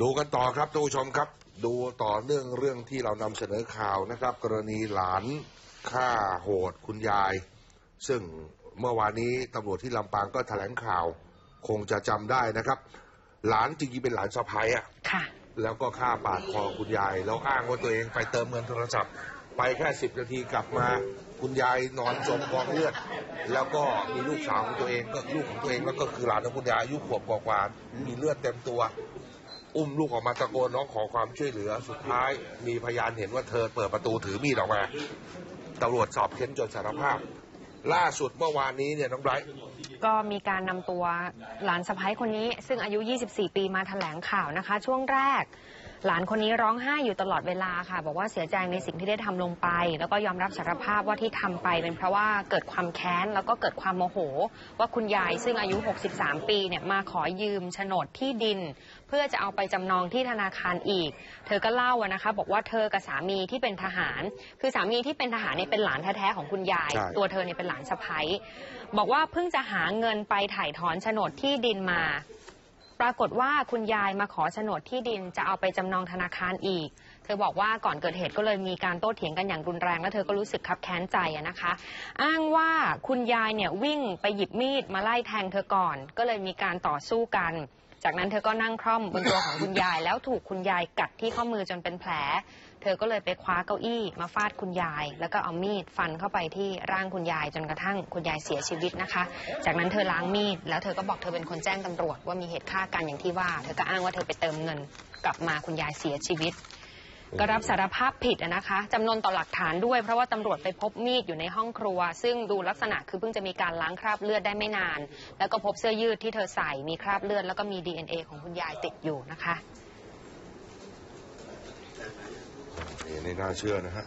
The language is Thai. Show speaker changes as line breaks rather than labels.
ดูกันต่อครับท่านผู้ชมครับ ดูต่อเนื่องเรื่องที่เรานำเสนอข่าวนะครับ กรณีหลานฆ่าโหดคุณยาย ซึ่งเมื่อวานนี้ตำรวจที่ลำปางก็แถลงข่าว คงจะจำได้นะครับ หลานจริงๆเป็นหลานสะพ้ายอะ
ค่ะ
แล้วก็ฆ่าปาดคอคุณยาย แล้วอ้างว่าตัวเองไปเติมเงินโทรศัพท์ ไปแค่สิบนาทีกลับมาคุณยายนอนจมกองเลือด แล้วก็มีลูกสาวของตัวเองก็ลูกของตัวเองแล้วก็คือหลานของคุณยายอายุขวบกว่าๆมีเลือดเต็มตัว อุ้มลูกออกมาตะโกนร้องขอความช่วยเหลือ สุดท้ายมีพยานเห็นว่าเธอเปิดประตูถือมีดออกมาตำรวจสอบเค้นจนสารภาพ ล่าสุดเมื่อวานนี้เนี่ยน้องไบรท์
ก็มีการนำตัวหลานสะพ้ายคนนี้ ซึ่งอายุ 24 ปีมาแถลงข่าวนะคะ ช่วงแรก หลานคนนี้ร้องไห้อยู่ตลอดเวลาค่ะ บอกว่าเสียใจในสิ่งที่ได้ทำลงไป แล้วก็ยอมรับสารภาพว่าที่ทำไป เป็นเพราะว่าเกิดความแค้น แล้วก็เกิดความโมโห ว่าคุณยายซึ่งอายุ 63 ปีเนี่ยมาขอยืมโฉนดที่ดิน เพื่อจะเอาไปจำนองที่ธนาคารอีก เธอก็เล่าอะนะคะ บอกว่าเธอกับสามีที่เป็นทหาร คือสามีที่เป็นทหารเนี่ยเป็นหลานแท้ๆของคุณยาย
ใช่
ตัวเธอเนี่ยเป็นหลานสะใภ้บอกว่าเพิ่งจะหาเงินไปถ่ายถอนโฉนดที่ดินมา ปรากฏว่าคุณยายมาขอโฉนดที่ดินจะเอาไปจำนองธนาคารอีก เธอบอกว่าก่อนเกิดเหตุก็เลยมีการโต้เถียงกันอย่างรุนแรง แล้วเธอก็รู้สึกขับแค้นใจนะคะ อ้างว่าคุณยายเนี่ยวิ่งไปหยิบมีดมาไล่แทงเธอก่อน ก็เลยมีการต่อสู้กัน จากนั้นเธอก็นั่งคล่อมบนตัวของคุณยาย แล้วถูกคุณยายกัดที่ข้อมือจนเป็นแผล เธอก็เลยไปคว้าเก้าอี้มาฟาดคุณยาย แล้วก็เอามีดฟันเข้าไปที่ร่างคุณยายจนกระทั่งคุณยายเสียชีวิตนะคะ จากนั้นเธอล้างมีดแล้วเธอก็บอกเธอเป็นคนแจ้งตำรวจว่ามีเหตุฆ่ากันอย่างที่ว่า เธอก็อ้างว่าเธอไปเติมเงิน กลับมาคุณยายเสียชีวิต ก็รับสารภาพผิดนะคะจำนวนต่อหลักฐานด้วย เพราะว่าตำรวจไปพบมีดอยู่ในห้องครัว ซึ่งดูลักษณะคือเพิ่งจะมีการล้างคราบเลือดได้ไม่นาน แล้วก็พบเสื้อยืดที่เธอใส่มีคราบเลือดแล้วก็มี DNA ของคุณยายติดอยู่นะคะ
นี่น่าเชื่อนะฮะ